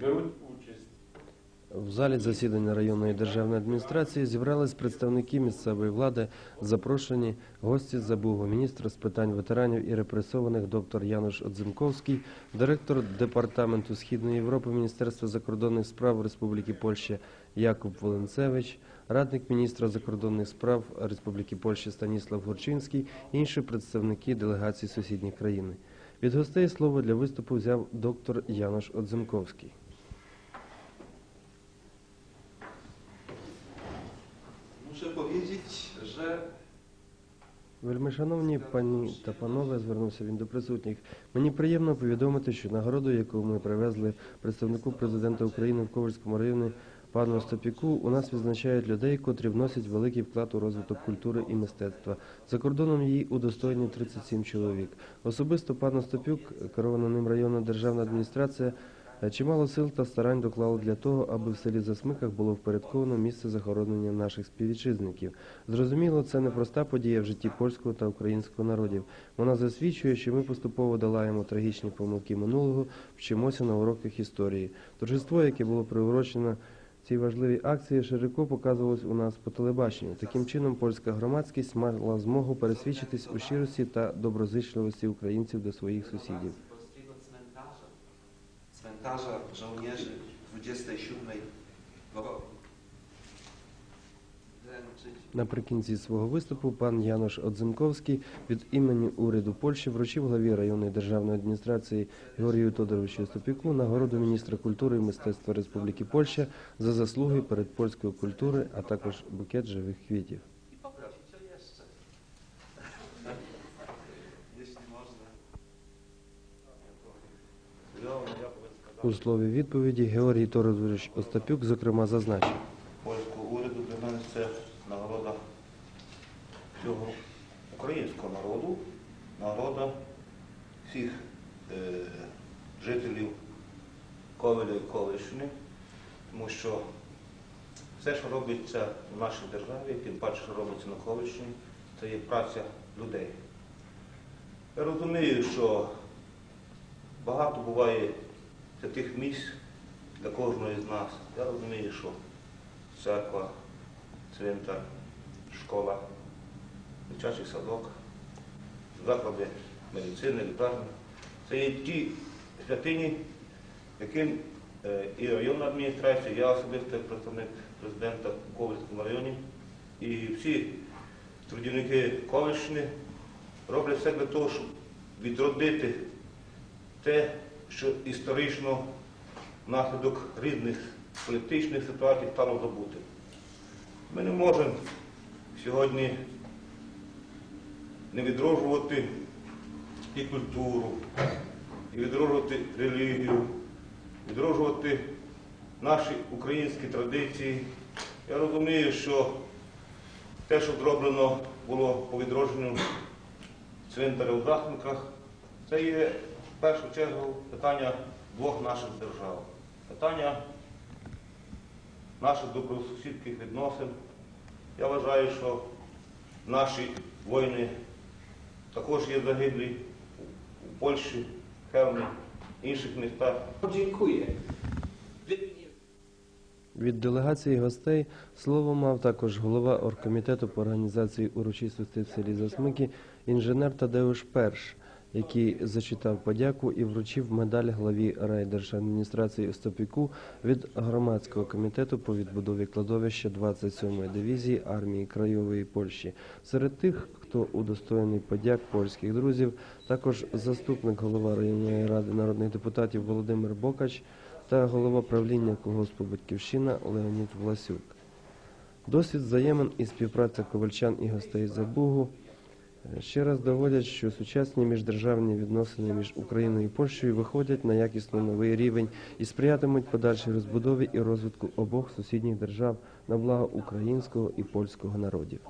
беруть участь. В залі засідання районної державної адміністрації зібрались представники місцевої влади, запрошені гості Забугу, міністр з питань ветеранів і репресованих доктор Януш Одзимковський, директор департаменту Східної Європи Міністерства закордонних справ Республіки Польща Якуб Воленцевич, радник міністра закордонних справ Республіки Польща Станіслав Гурчинський, інші представники делегацій сусідніх країн. Від гостей слово для виступу взяв доктор Януш Одзимковський. Muszę powiedzieć, że Вельмишановні пані та панове, звернувся він до присутніх. Мені приємно повідомити, що нагороду, яку ми привезли представнику президента України в Ковальському районі пану Остапіку, у нас відзначають людей, котрі вносять великий вклад у розвиток культури і мистецтва. За кордоном її удостоєні 37 чоловік. Особисто пан Остапюк, керована ним районна державна адміністрація, Чимало сил та старань доклали для того, аби в селі Засмиках було впорядковано місце захоронення наших співвітчизників. Зрозуміло, це не проста подія в житті польського та українського народів. Вона засвідчує, що ми поступово долаємо трагічні помилки минулого, вчимося на уроках історії. Торжество, яке було приурочено цій важливій акції, широко показувалось у нас по телебаченню. Таким чином, польська громадськість мала змогу пересвідчитись у щирості та доброзичливості українців до своїх сусідів. Cmentarza żołnierzy 27 roku. Наприкінці свого виступу пан Янош Одзимковський від імені уряду Польщі вручив главі районної державної адміністрації Георгію Тодоровичу Стопіку нагороду міністра культури і мистецтва Республіки Польща за заслуги перед польською культурою, а також букет живих квітів. У слові відповіді Георгій Тодорович Остапюк зокрема зазначив. польського уряду для мене це нагорода всього українського народу, нагорода всіх е, жителів Ковеля і Ковищини, тому що все, що робиться в нашій державі, тим паче, що робиться на Ковищині, це є праця людей. Я розумію, що багато буває святих місць для кожного з нас. Я розумію, що церква, цвинтар, школа, дитячий садок, заклади медицини, лікарні. Це є ті святині, яким е, і районна адміністрація, я особисто представник президента у Ковальському районі, і всі трудівники Ковальщини роблять все для того, щоб відродити те, що історично внаслідок різних політичних ситуацій стало забути. Ми не можемо сьогодні не відроджувати і культуру, і відроджувати релігію, відроджувати наші українські традиції. Я розумію, що те, що зроблено було по відродженню цвинтаря у Захниках, це є в першу чергу питання двох наших держав. Питання наших добросусідських відносин. Я вважаю, що наші воїни також є загиблі у Польщі, Хевні, інших містах. Imieniu Від делегації гостей слово мав також голова оргкомітету по організації урочистостей в селі Засмики інженер Тадеуш Перш, який зачитав подяку і вручив медаль главі райдержадміністрації Остапіку від громадського комітету по відбудові кладовища 27-ї дивізії армії Краєвої Польщі. Серед тих, хто удостоєний подяк польських друзів, також заступник голова районної ради народних депутатів Володимир Бокач та голова правління колгоспу Батьківщина Леонід Власюк. Досвід взаємин і співпраця ковальчан і гостей Забугу ще раз доводять, що сучасні міждержавні відносини між Україною і Польщею виходять на якісно новий рівень і сприятимуть подальшій розбудові і розвитку обох сусідніх держав на благо українського і польського народів.